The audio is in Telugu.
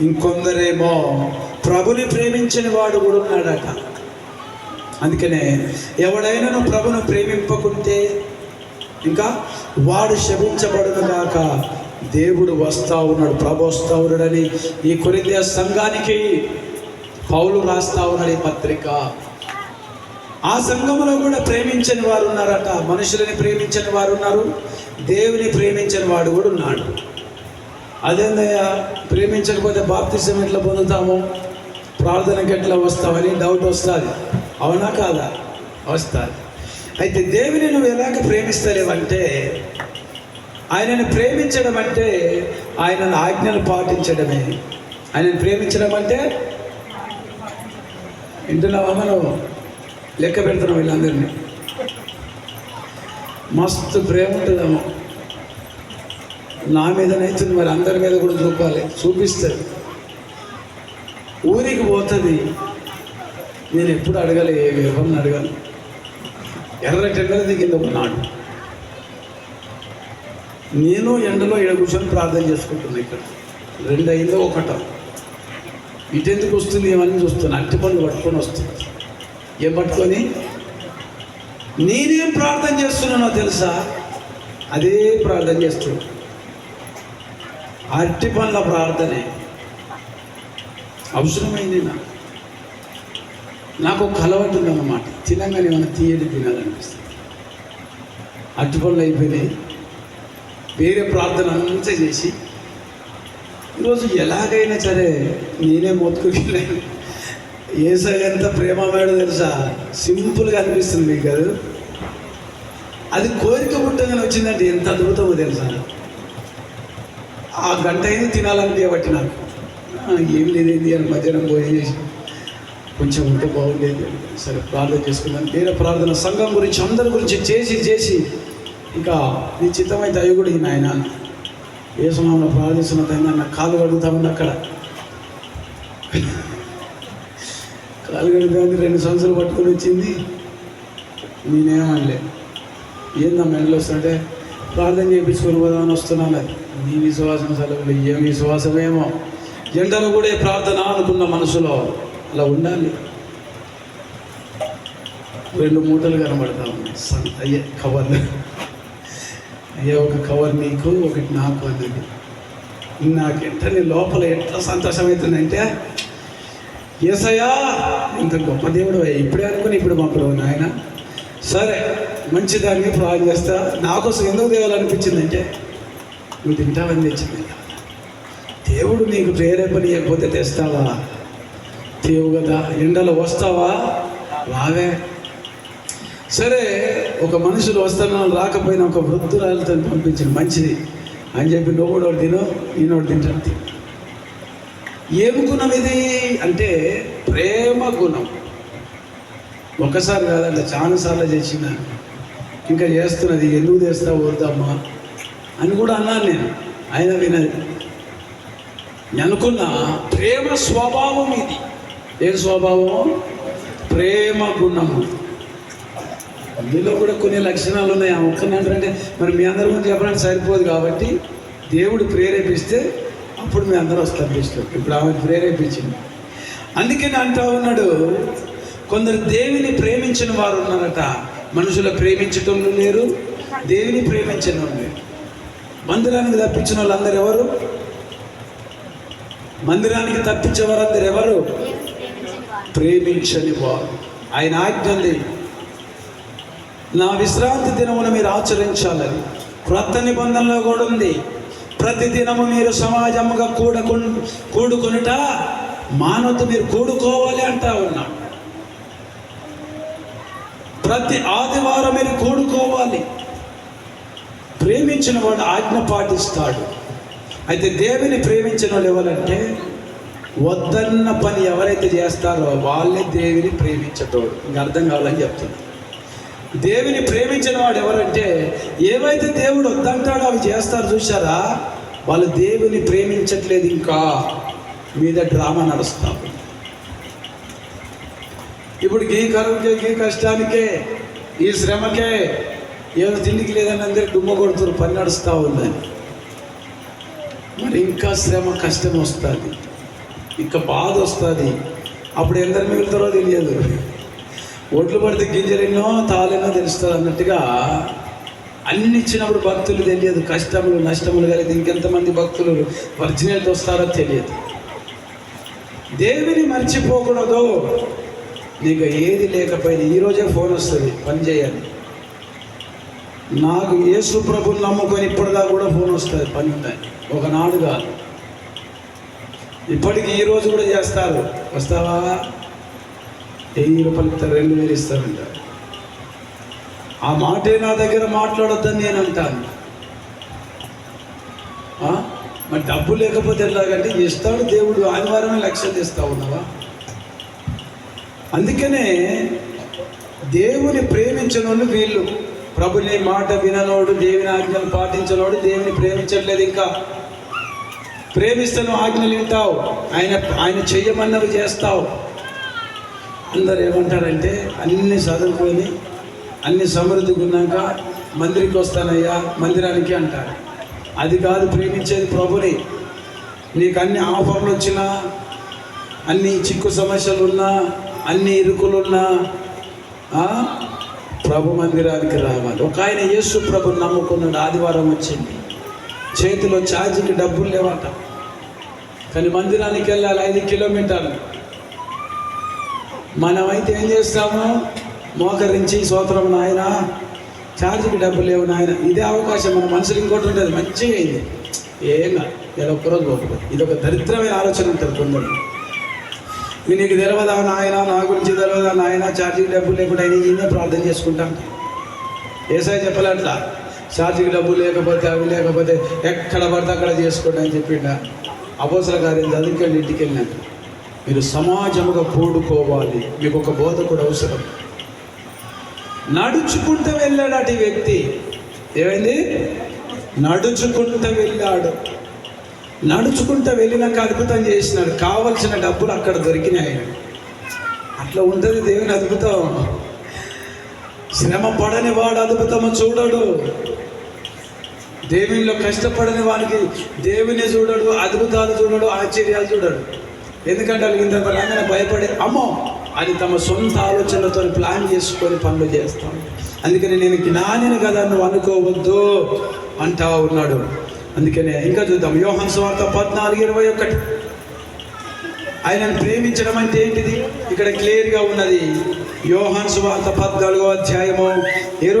ఇంకొందరేమో ప్రభుని ప్రేమించని వాడు కూడా ఉన్నాడట. అందుకనే ఎవడైనా ప్రభును ప్రేమింపకుంటే ఇంకా వాడు శపించబడును కాక దేవుడు వస్తా ఉన్నాడు ప్రభు వస్తా ఉన్నాడని ఈ కొరింథీ సంఘానికి పౌలు రాస్తా ఉన్నాడు ఈ పత్రిక. ఆ సంఘంలో కూడా ప్రేమించని వారు ఉన్నారట. మనుషులని ప్రేమించని వారు ఉన్నారు దేవుని ప్రేమించని వాడు కూడా ఉన్నాడు. అదేందయ్యా ప్రేమించకపోతే బాప్తిసం ఎట్లా పొందుతాము? ప్రార్థనకి ఎట్లా వస్తామని డౌట్ వస్తుంది. అవునా కాదా? వస్తుంది. అయితే దేవుని నువ్వు ఎలాగ ప్రేమిస్తలేవంటే ఆయనను ప్రేమించడం అంటే ఆయన ఆజ్ఞలు పాటించడమే. ఆయనను ప్రేమించడం అంటే వింటున్నావా మనం? లెక్క పెడుతున్నాం వీళ్ళందరినీ. మస్తు ప్రేమ ఉంటుందమ్మా నా మీదనైతే మరి అందరి మీద కూడా చూపాలి చూపిస్తుంది ఊరికి పోతుంది. నేను ఎప్పుడు అడగలే ఎవరిని అడగాలి ఎర్ర టెండర్ దిగింది ఒకనాడు నేను ఎండలో ఇక్కడ కూర్చొని ప్రార్థన చేసుకుంటున్నా ఇక్కడ. రెండు అయిందో ఒకట. ఇటెందుకు వస్తుంది ఏమని చూస్తున్నా. అట్టి పనులు పట్టుకొని వస్తుంది. ఏం పట్టుకొని? నేనేం ప్రార్థన చేస్తున్నానో తెలుసా? అదే ప్రార్థన చేస్తున్నాను అరటి పనుల ప్రార్థనే అవసరమైంది నాకు. నాకు ఒక అలవాటు ఉందన్నమాట. తినగానే ఏమైనా తీయడి తినాలనిపిస్తుంది. అరటి పనులు అయిపోయినాయి. వేరే ప్రార్థన అంతా చేసి ఈరోజు ఎలాగైనా సరే నేనే మొత్తుకున్నాను ఏసై ఎంత ప్రేమ ప్రేమమేడో తెలుసా? సింపుల్గా అనిపిస్తుంది మీకు కదా. అది కోరిక పుట్టగానే వచ్చిందంటే ఎంత అద్భుతమో తెలుసా? ఆ గంట అయింది తినాలనిపించబట్టి నాకు. ఏం లేదేంది అని మధ్యాహ్నం భోజనం చేసి కొంచెం ఉంటే బాగుండేది. సరే ప్రార్థన చేసుకున్నాను. వేరే ప్రార్థన సంఘం గురించి అందరి గురించి చేసి చేసి ఇంకా నీ చిత్తమైతే అవి కూడా ఈ నాయన ఏ సమయంలో ప్రార్థిస్తున్న తగిన నా కాలు కడుగుతామని అక్కడ. కాలు కడుగుతామని రెండు సంవత్సరాలు పట్టుకొని వచ్చింది. నేనేమనలే ఏందమ్మా ఎండలో వస్తుంటే ప్రార్థన చేయించుకొని పోదామని వస్తున్నాను. అది నీ విశ్వాసం సెలవులు ఏం విశ్వాసమేమో. ఎండలో కూడా ప్రార్థన అనుకున్న మనసులో అలా ఉండాలి. రెండు మూటలు కనబడతాము అయ్యే కవర్లు అయ్యే ఒక కవర్ నీకు ఒకటి నాకు అన్నది. నాకు ఎంతని లోపల ఎట్లా సంతోషమవుతుందంటే ఏసయ్యా ఇంత గొప్ప దేవుడు ఇప్పుడే అనుకుని ఇప్పుడు పంపడు నాయన సరే మంచిదాన్ని ప్రార్థన చేస్తా. నాకోసం ఎందుకు దేవాలనిపించిందంటే నువ్వు తింటావని తెచ్చింది దేవుడు నీకు ప్రేరేపణ ఇవ్వకపోతే తెస్తావా? తేవు కదా ఎండలో వస్తావా? రావే. సరే ఒక మనుషులు వస్తాను రాకపోయినా ఒక వృద్ధురాలతో పంపించిన మంచిది. అని చెప్పి నువ్వు కూడా ఒకటి తిను నేను ఒకటి తింటాను ఏమి గుణం ఇది? అంటే ప్రేమ గుణం. ఒకసారి కాదంటే చాలాసార్లు చేసిన. ఇంకా చేస్తున్నది ఎందుకు చేస్తావు వద్దమ్మా? అని కూడా అన్నాను నేను. ఆయన వినది నేను అనుకున్న ప్రేమ స్వభావం ఇది. ఏ స్వభావం? ప్రేమ గుణము. అందులో కూడా కొన్ని లక్షణాలు ఉన్నాయి. ఆ ఒక్కనంటే మరి మీ అందరి ముందు చెప్పడానికి సరిపోదు కాబట్టి దేవుడు ప్రేరేపిస్తే అప్పుడు మీ అందరూ వస్తారు ఇష్టం. ఇప్పుడు ఆమె ప్రేరేపించింది. అందుకని అంటా ఉన్నాడు కొందరు దేవుని ప్రేమించిన వారు ఉన్నారట. మనుషుల ప్రేమించటం లేరు దేవిని ప్రేమించిన వాళ్ళు లేరు. మందిరానికి తప్పించిన వాళ్ళందరూ ఎవరు? మందిరానికి తప్పించే వారందరూ ఎవరు? ప్రేమించని వారు. ఆయన ఆజ్ఞ ఉంది నా విశ్రాంతి దినమును మీరు ఆచరించాలని. క్రొత్త నిబంధనలో కూడా ఉంది. ప్రతి దినము మీరు సమాజముగా కూడుకు కూడుకొనుట మానవత మీరు కూడుకోవాలి అంటా ఉన్నా ప్రతి ఆదివారం మీరు కూడుకోవాలి. ప్రేమించిన వాడు ఆజ్ఞ పాటిస్తాడు. అయితే దేవుని ప్రేమించిన వాళ్ళు ఎవరంటే వద్దన్న పని ఎవరైతే చేస్తారో వాళ్ళే దేవుని ప్రేమించటోడు. ఇంక అర్థం కావాలని చెప్తున్నా. దేవుని ప్రేమించిన వాడు ఎవరంటే ఏవైతే దేవుడు వద్దంటాడో అవి చేస్తారు చూసారా వాళ్ళు దేవుని ప్రేమించట్లేదు ఇంకా. మీద డ్రామా నడుస్తాం ఇప్పుడు గీ కరువుకే గీ కష్టానికే ఈ శ్రమకే ఏదో తిండికి లేదని అందరికి డుమ్మ కొడుతున్నారు పని నడుస్తూ ఉందని. మరి ఇంకా శ్రమ కష్టం వస్తుంది. ఇంకా బాధ వస్తుంది. అప్పుడు ఎందరు మిగులుతారో తెలియదు. ఒడ్లు పడితే గింజలేనో తాలేనో తెలుస్తుంది అన్నట్టుగా అన్ని ఇచ్చినప్పుడు భక్తులు తెలియదు. కష్టములు నష్టములు కలిగి ఇంకెంతమంది భక్తులు వర్జినేట్ వస్తారో తెలియదు. దేవుని మర్చిపోకూడదు. నీకు ఏది లేకపోయినా ఈరోజే ఫోన్ వస్తుంది. పని చేయాలి. నాకు యేసు ప్రభుని నమ్ముకొని ఇప్పటిదాకా కూడా ఫోన్ వస్తుంది పని ఉంటాయి ఒకనాడు కాదు. ఇప్పటికి ఈ రోజు కూడా చేస్తారు. వస్తావా? వెయ్యి రూపాయలు ఇస్తారు రెండు వేలు ఇస్తారంట. ఆ మాటే నా దగ్గర మాట్లాడొద్దని నేను అంటాను. మరి డబ్బు లేకపోతే ఎలాగంటే ఇస్తాడు దేవుడు ఆదివారమే లక్ష్యం తెస్తా ఉన్నావా? అందుకనే దేవుని ప్రేమించిన వాళ్ళు వీళ్ళు. ప్రభుని మాట విననోడు దేవుని ఆజ్ఞలు పాటించనోడు దేవుని ప్రేమించట్లేదు ఇంకా. ప్రేమిస్తను ఆజ్ఞలు వింటావు ఆయన ఆయన చెయ్యమన్నవి చేస్తావు. అందరు ఏమంటారంటే అన్ని చదువుకొని అన్ని సమృద్ధిగా ఉన్నాక మందిరికి వస్తానయ్యా మందిరానికి అంటారు. అది కాదు ప్రేమించేది ప్రభుని. నీకు అన్ని ఆఫర్లు వచ్చినా అన్ని చిక్కు సమస్యలు ఉన్నా అన్ని ఇరుకులున్నా ప్రభు మందిరానికి రావాలి. ఒక ఆయన యేసు ప్రభు నమ్ముకున్నాడు. ఆదివారం వచ్చింది. చేతిలో ఛార్జీకి డబ్బులు లేవట. కానీ మందిరానికి వెళ్ళాలి. ఐదు కిలోమీటర్లు. మనమైతే ఏం చేస్తాము? మోకరించి స్తోత్రం నాయన. ఛార్జీకి డబ్బులు లేవు నాయన. ఇదే అవకాశం. మన మనుషులు ఇంకోటి ఉంటుంది. మంచిగా అయింది. ఏం కాదు. ఇలా ఒక్కరోజు ఇది ఒక దరిద్రమైన ఆలోచన ఉంటుంది కొందరు. నీకు తెలియదా నాయన? నా గురించి తెలియదా నాయన? ఛార్జీకి డబ్బులు లేకుండా అయినా ప్రార్థన చేసుకుంటాం. ఏసాయి చెప్పాలంట ఛార్జీకి డబ్బులు లేకపోతే అవి లేకపోతే ఎక్కడ పడితే అక్కడ చేసుకోండి అని చెప్పిండ. అపోసల కార్యం చదువుకెళ్ళి ఇంటికి వెళ్ళినాక మీరు సమాజముగా కూడుకోవాలి మీకు ఒక కూడా అవసరం. నడుచుకుంటూ వెళ్ళాడు ఈ వ్యక్తి. ఏమైంది? నడుచుకుంటూ వెళ్ళాడు. నడుచుకుంటూ వెళ్ళినాక అద్భుతం చేసినాడు. కావలసిన డబ్బులు అక్కడ దొరికినాయి. అట్లా ఉంటుంది దేవుని అద్భుతం. శ్రమ పడని వాడు అద్భుతము చూడడు. దేవునిలో కష్టపడని వానికి దేవుని చూడడు అద్భుతాలు చూడడు ఆశ్చర్యాలు చూడడు. ఎందుకంటే వాళ్ళు ఇంత రాగానే భయపడే అమ్మో అది తమ సొంత ఆలోచనలతో ప్లాన్ చేసుకొని పనులు చేస్తాం. అందుకని నేను జ్ఞానిని కదా నువ్వు అనుకోవద్దు అంటా ఉన్నాడు. అందుకనే ఇంకా చూద్దాం. యోహన్ స్వార్థ పద్నాలుగు ఇరవై ఒకటి. ఆయనను ప్రేమించడం అంటే ఏంటిది? ఇక్కడ క్లియర్గా ఉన్నది. యోహన్ సువార్త పద్నాలుగో అధ్యాయము ఇరవై